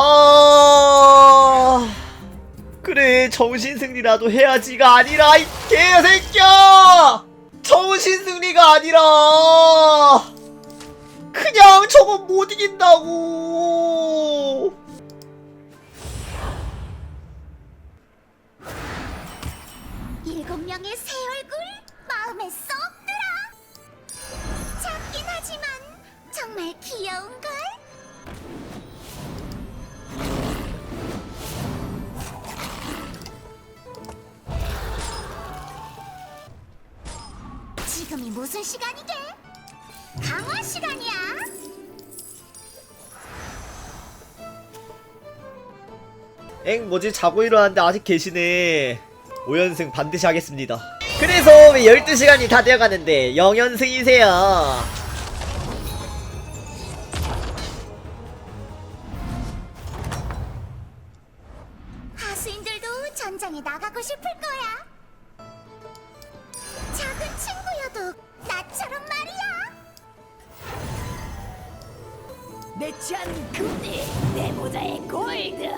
아 그래 정신 승리라도 해야지가 아니라 이 개새끼야 정신 승리가 아니라 그냥 저건 못 이긴다고 일곱 명의 새 얼굴 마음에 쏙 들어. 작긴 하지만 정말 귀여운 걸. 지금이 무슨 시간이게? 강화 시간이야. 엥 뭐지 자고 일어났는데 아직 계시네 5연승 반드시 하겠습니다 그래서 왜 12시간이 다 되어가는데 0연승이세요 내 취한 금리 내 모자의 골드.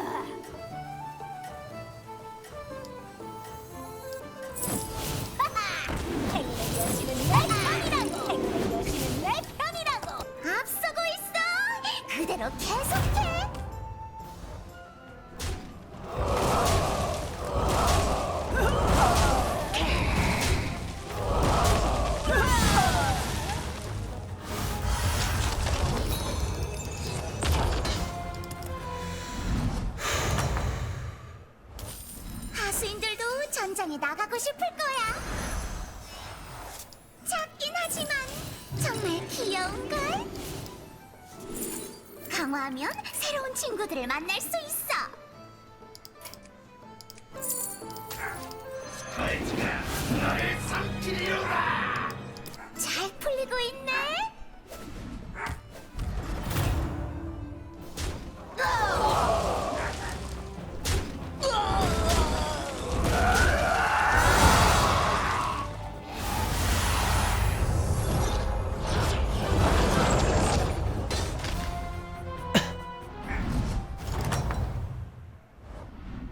계속 싶을 거야. 작긴 하지만 정말 귀여운걸? 강화하면 새로운 친구들을 만날 수 있어. 잘 풀리고 있네.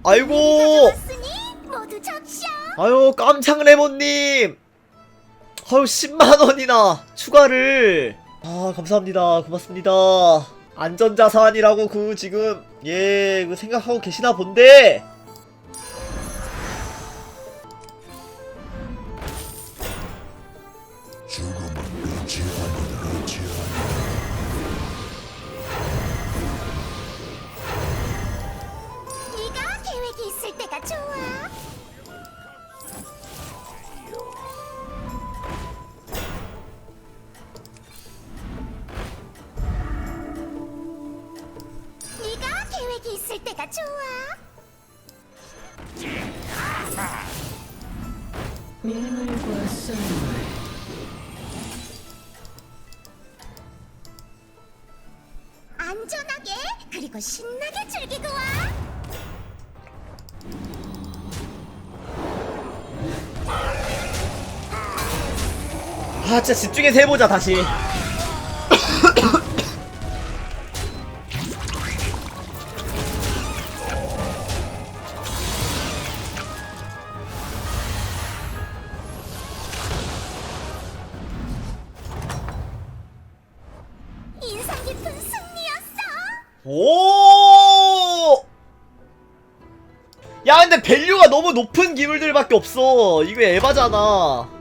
아이고. 아유 깜창 레몬님. 아유 10만원이나 추가를. 아 감사합니다. 고맙습니다. 안전자산이라고 그 지금 예그 생각하고 계시나 본데 밀물과 썰물 안전하게 그리고 신나게 즐기고 와. 아 진짜 집중해서 해보자 다시 너무 높은 기물들밖에 없어. 이거 에바잖아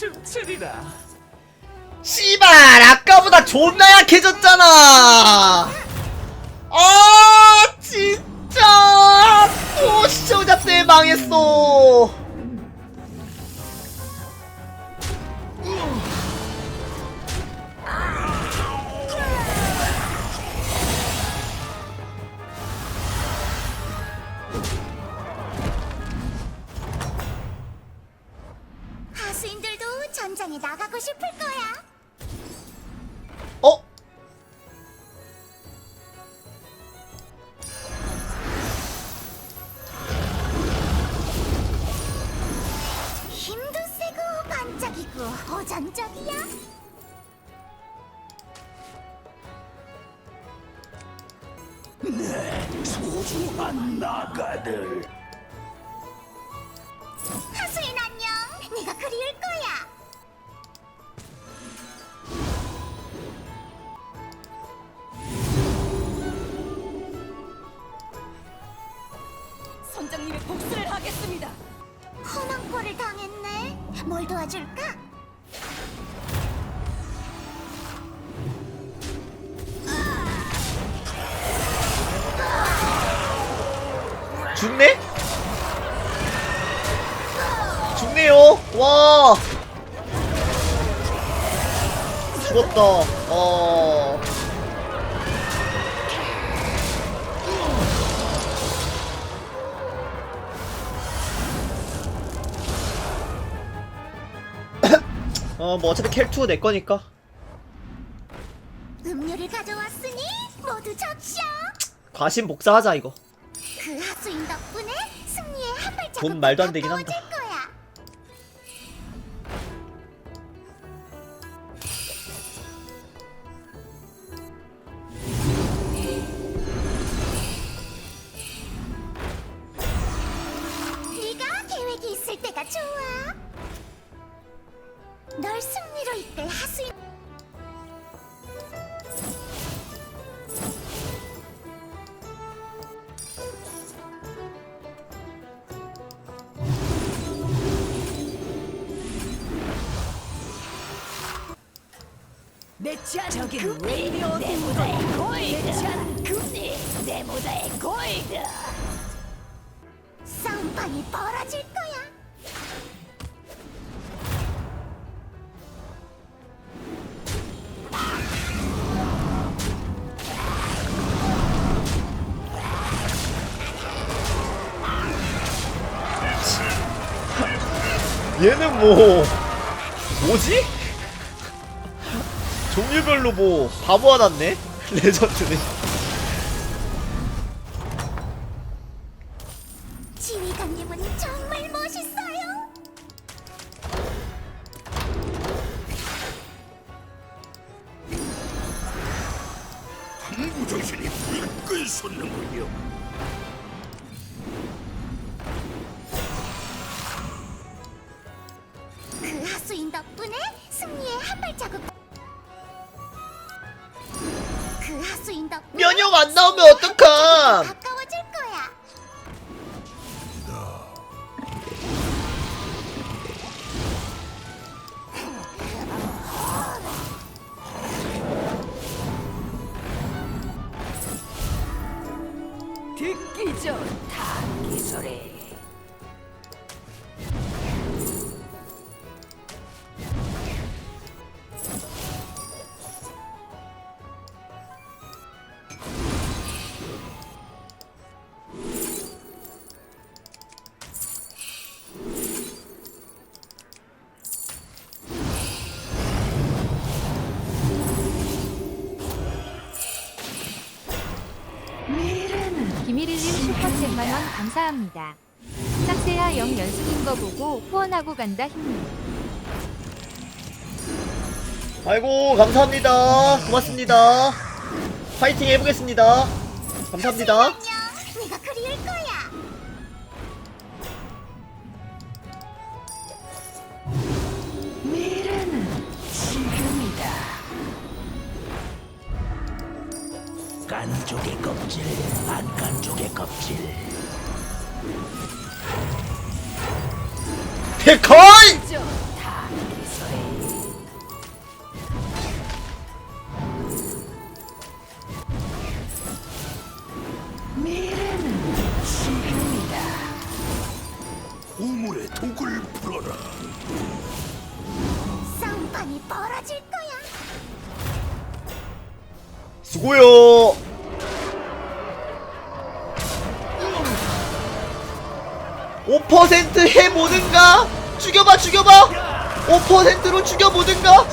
춤추리라. 씨발 아까보다 존나 약해졌잖아. 아 진짜. 또 시청자 때문에 망했어 나 죽었다. 어. 어, 뭐 어차피 켈투 내 거니까. 음료를 가져왔으니 모두 적셔. 과신 복사하자 이거. 그 하수인 덕분에 승리의 한 발자국 돈 말도 안 되긴 한다. 좋아. 널 승리로 이끌 하수인. 내 취한 저긴 레이디오 내 모자의 골드. 내 내. 싸움판이 벌어질 얘는 뭐 뭐지? 종류별로 뭐 바보 하났네? 레전드네 덕분에 면 5만원 감사합니다. 짝새야 영 연습인 거 보고 후원하고 간다 힘님. 아이고 감사합니다. 고맙습니다. 파이팅 해보겠습니다. 감사합니다. 쪽의 껍질 안깐 쪽의 껍질 데카이! 좋다 이 소리. 우물에 독을 풀어라 싸움판이 벌어질 거야. 수고요 오 퍼센트 해보는가? 죽여봐 죽여봐 5%로 죽여보든가?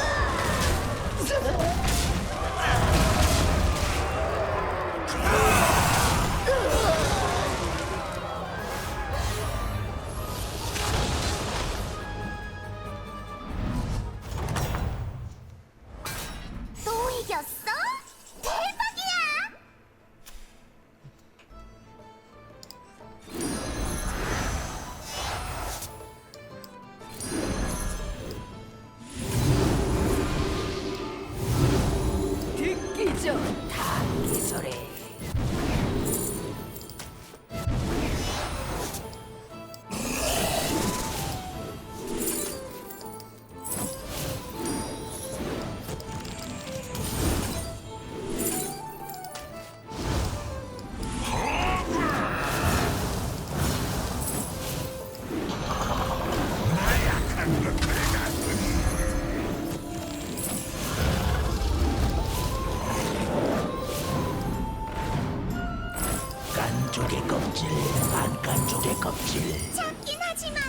깐족의 껍질 안깐족의 껍질. 작긴 하지만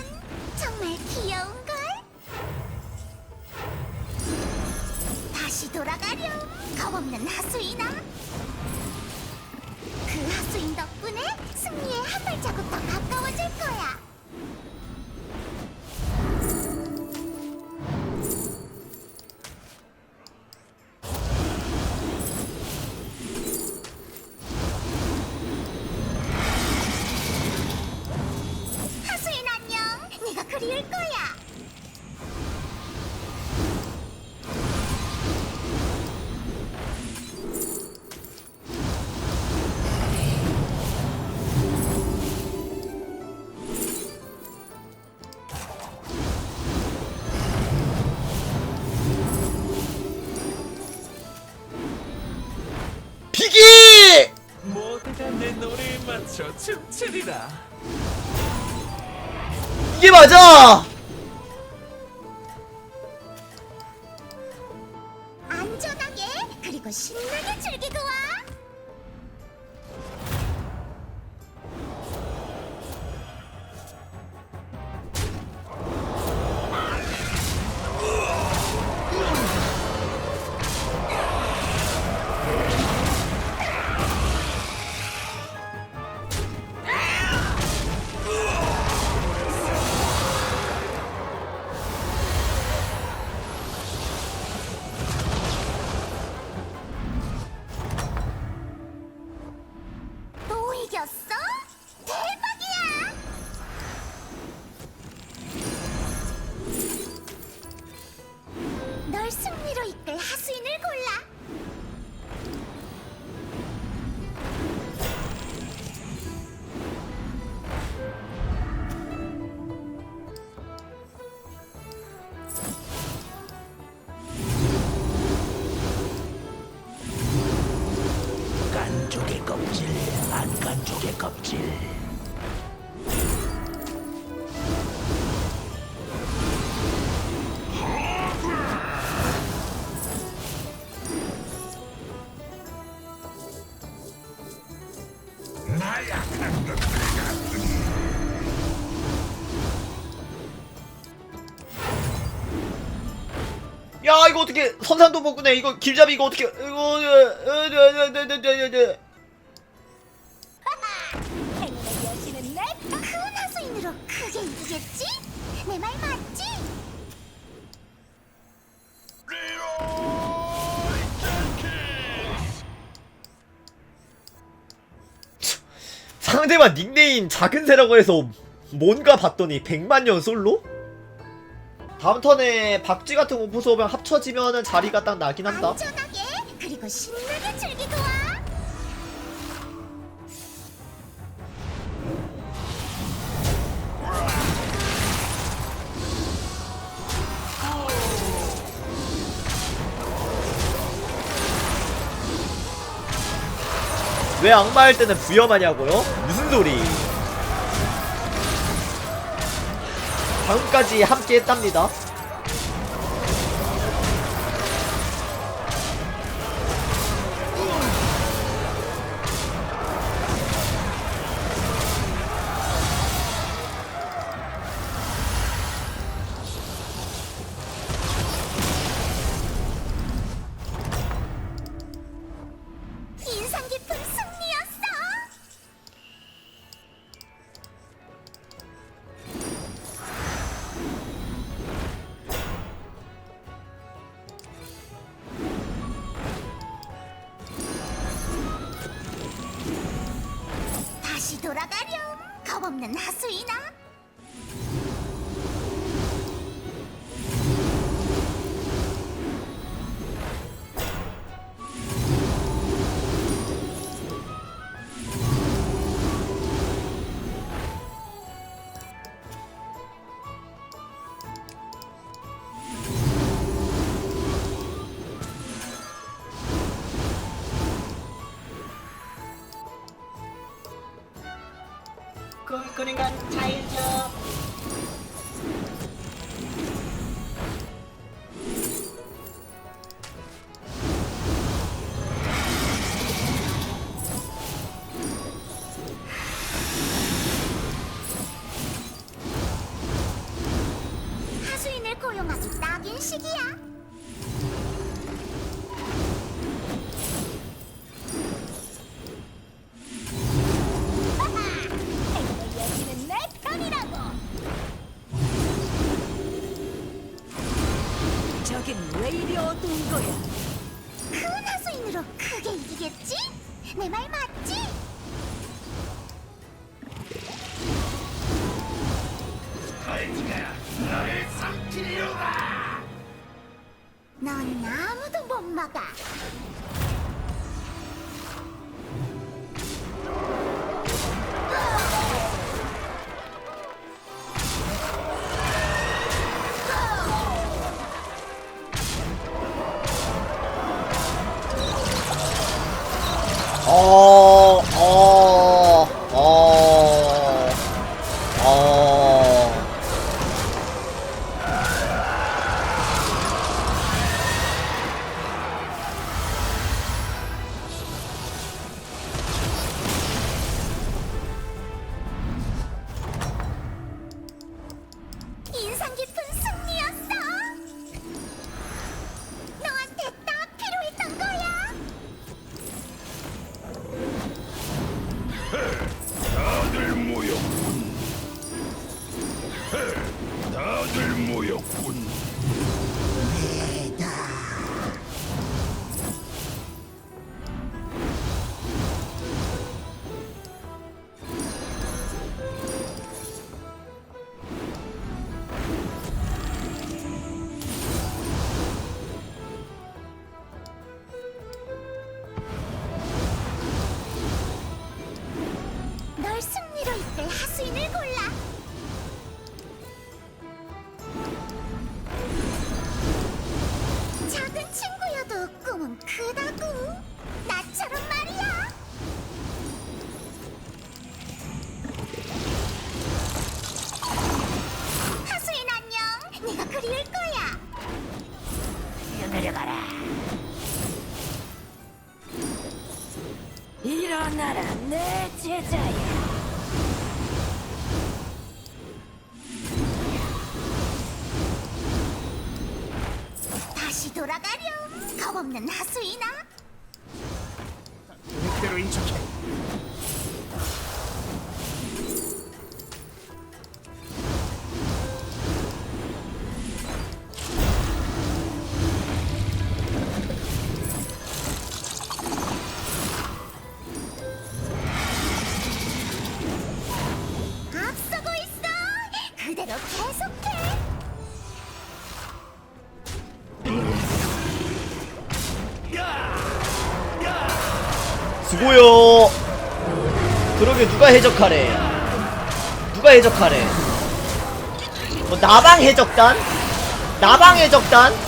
정말 귀여운걸? 다시 돌아가렴. 겁없는 하수인아 춤추리라. 이게 맞아! 널 승리로 이끌 하수 야 이거 어떻게 선산도 먹구네. 이거 길잡이 이거 어떻게 이거 상대방 닉네임 작은 새라고 해서 뭔가 봤더니 100만년 솔로? 다음 턴에 박쥐 같은 오프 수업이랑 합쳐지면은 자리가 딱 나긴 한다 안전하게 그리고 신나게 즐기 왜 악마 할 때는 부여하냐고요? 무슨 소리 방금까지 함께 했답니다 보는 건 자유죠. 하수인을 고용하기 딱인 시기야. 감. 돌아가렴. 겁없는 하수인아. 두고요 그러게 누가 해적하래 누가 해적하래 뭐 나방 해적단? 나방 해적단?